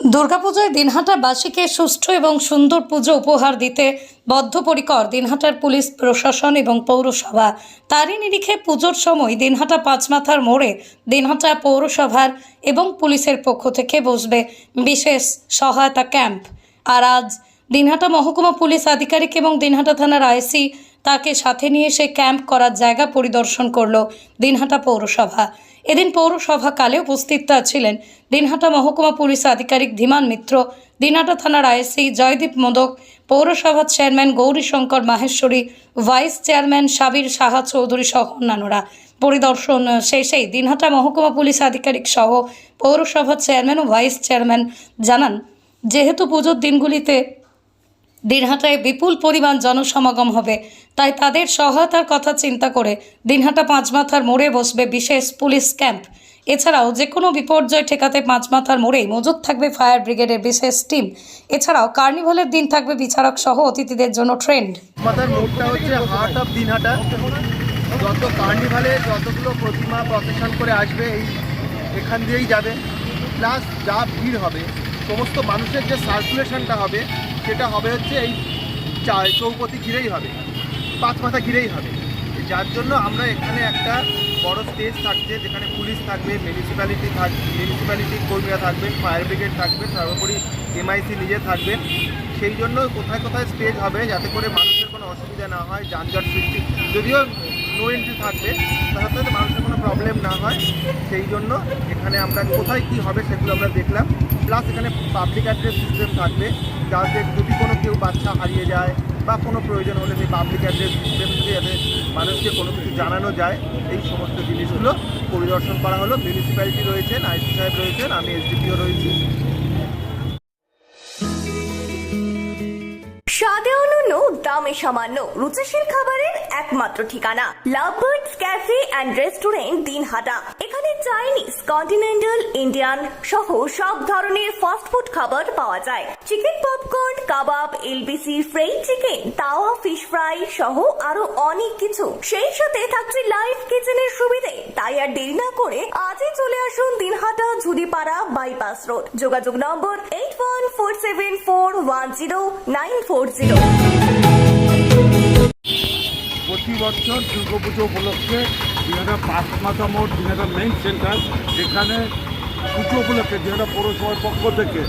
দুর্গাপুজোয় দিনহাটাবাসীকে সুষ্ঠু এবং সুন্দর পুজো উপহার দিতে বদ্ধপরিকর দিনহাটার পুলিশ, প্রশাসন এবং পৌরসভা। তারই নিরিখে পুজোর সময় দিনহাটা পাঁচমাথার মোড়ে দিনহাটা পৌরসভার এবং পুলিশের পক্ষ থেকে বসবে বিশেষ সহায়তা ক্যাম্প। আর আজ দিনহাটা মহকুমা পুলিশ আধিকারিক এবং দিনহাটা থানার আইসি তাকে সাথে নিয়ে সে ক্যাম্প করার জায়গা পরিদর্শন করল দিনহাটা পৌরসভা। এদিন পৌরসভাকালে উপস্থিত ছিলেন দিনহাটা মহকুমা পুলিশ আধিকারিক ধীমান মিত্র, দিনহাটা থানার আইসি জয়দীপ মোদক, পৌরসভার chairman Gourishankar Maheshwari, vice chairman Sabir Saha Chowdhury সহ অন্যান্যরা। পরিদর্শন শেষেই দিনহাটা মহকুমা পুলিশ আধিকারিক সহ পৌরসভার চেয়ারম্যান ও ভাইস চেয়ারম্যান জানান, যেহেতু পুজোর দিনগুলিতে দিনহাটায় বিপুল পরিমাণ জনসমাগম হবে। তাই তাদের সহায়তার কথা চিন্তা করে দিনহাটা পাঁচমাথার মোড়ে বসবে বিশেষ পুলিশ ক্যাম্প। এছাড়াও যে কোনো বিপর্যয় ঠেকাতে পাঁচমাথার মোড়েই মজুদ থাকবে ফায়ার ব্রিগেডের বিশেষ টিম। এছাড়াও কার্নিভালের দিন থাকবে বিচারক সহ অতিথিদের জন্য ট্রেন্ড। যত কার্নিভালে যতগুলো প্রতিমা প্রসেশন করে আসবে এই এখান দিয়েই যাবে। প্লাস যা ভিড় হবে, সমস্ত মানুষের যে সার্কুলেশনটা হবে সেটা হবে হচ্ছে এই চৌপতি ঘিরেই হবে, পাঁচ মাথা ঘিরেই হবে। যার জন্য আমরা এখানে একটা বড় স্টেজ থাকছে যেখানে পুলিশ থাকবে মিউনিসিপ্যালিটি থাক মিউনিসিপ্যালিটির কর্মীরা থাকবেন ফায়ার ব্রিগেড থাকবে, সর্বোপরি এমআইসি নিজে থাকবে সেই জন্য কোথায় কোথায় স্টেজ হবে যাতে করে মানুষের কোনো অসুবিধা না হয়, যানজট সৃষ্টি, যদিও নো এন্ট্রি থাকবে সাথে মানুষের কোনো প্রবলেম না হয়। সেই জন্য এখানে আমরা কোথায় কি হবে সেগুলো আমরা দেখলাম। প্লাস এখানে পাবলিক অ্যাড্রেস সিস্টেম থাকবে, যাতে যদি কোনো কেউ বাচ্চা হারিয়ে যায় বা কোনো প্রয়োজন হলে সেই পাবলিক অ্যাড্রেস সিস্টেম থেকে যাতে মানুষকে কোনো কিছু জানানো যায়, এই সমস্ত জিনিসগুলো পরিদর্শন করা হলো। মিউনিসিপ্যালিটি রয়েছেন, আইসি সাহেব রয়েছেন, আমি এসডিপিও রয়েছি। স্বাদে অনন্য, দামে সামান্য, রুচিশীল খাবারের একমাত্র ঠিকানা। Lovebirds cafe and restaurant Dinhata. এখানে চাইনিজ কন্টিনেন্টাল ইন্ডিয়ান সহ সব ধরনের ফাস্ট ফুড খাবার পাওয়া যায়। চিকেন পপকর্ন কাবাব LBC fried chicken tawa fish fry সহ আরও অনেক কিছু। সেই সাথে থাকছে লাইভ কিচেনের সুবিধে। তাই আর দেরি না করে আজই চলে আসুন দিনহাটা ঝুড়িপাড়া বাইপাস রোড যোগাযোগ number eight one four seven four one zero nine four zero প্রতি বছর দুর্গাপুজো উপলক্ষে দিনাটা পাঁচ মাথা মোড় দিনাটা মেইন সেন্টার এখানে পুজো উপলক্ষে দিনাটা পৌরসভার পক্ষ থেকে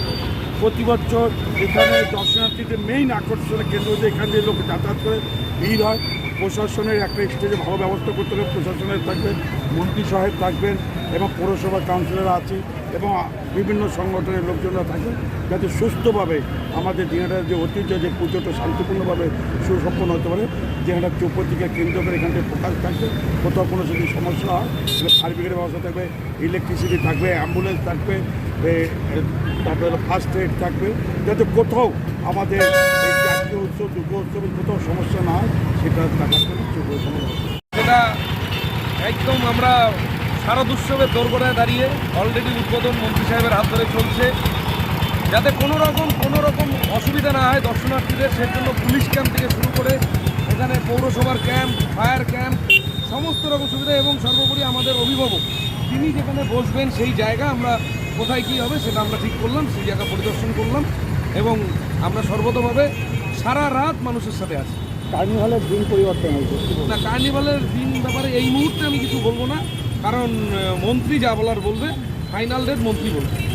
প্রতি বছর এখানে দর্শনার্থীদের মেইন আকর্ষণের কেন্দ্র যে এখান দিয়ে লোক যাতায়াত করে। ভিড় হয়। প্রশাসনের একটা স্টেজে ভালো ব্যবস্থা করতে হবে প্রশাসনের থাকবেন, মন্ত্রী সাহেব থাকবেন এবং পৌরসভা কাউন্সিলর আছে এবং বিভিন্ন সংগঠনের লোকজনরা থাকে, যাতে সুস্থভাবে আমাদের দিনাটার যে ঐতিহ্য, যে পুজোটা শান্তিপূর্ণভাবে সুসম্পন্ন হতে পারে দিনাটা চৌপতিকে কেন্দ্র করে এখান থেকে ফোকাস থাকবে, কোথাও কোনো যদি সমস্যা হয়, তাহলে ফায়ার ব্রিগেডের ব্যবস্থা থাকবে ইলেকট্রিসিটি থাকবে অ্যাম্বুলেন্স থাকবে তারপরে ফার্স্ট এড থাকবে, যাতে কোথাও আমাদের এই জাতীয় উৎসব, দুর্গা উৎসবের কোথাও সমস্যা না হয়, সেটা দেখার জন্য চৌপতি একদম আমরা শারদ উৎসবের দোরগোড়ায় দাঁড়িয়ে অলরেডি উদ্বোধন মন্ত্রী সাহেবের হাত ধরে চলছে। যাতে কোনো রকম কোনো রকম অসুবিধা না হয় দর্শনার্থীদের সেজন্য পুলিশ ক্যাম্প থেকে শুরু করে এখানে পৌরসভার ক্যাম্প ফায়ার ক্যাম্প সমস্ত রকম সুবিধা এবং সর্বোপরি আমাদের অভিভাবক তিনি যেখানে বসবেন সেই জায়গা আমরা কোথায় কী হবে সেটা আমরা ঠিক করলাম সেই জায়গা পরিদর্শন করলাম এবং আমরা সর্বতভাবে সারা রাত মানুষের সাথে আছি। কার্নিভালের দিন পরিবর্তন হয়েছে। না কার্নিভালের দিন ব্যাপারে এই মুহূর্তে আমি কিছু বলব না। কারণ মন্ত্রী যা বলার বলবে ফাইনাল ডেট মন্ত্রী বলবে।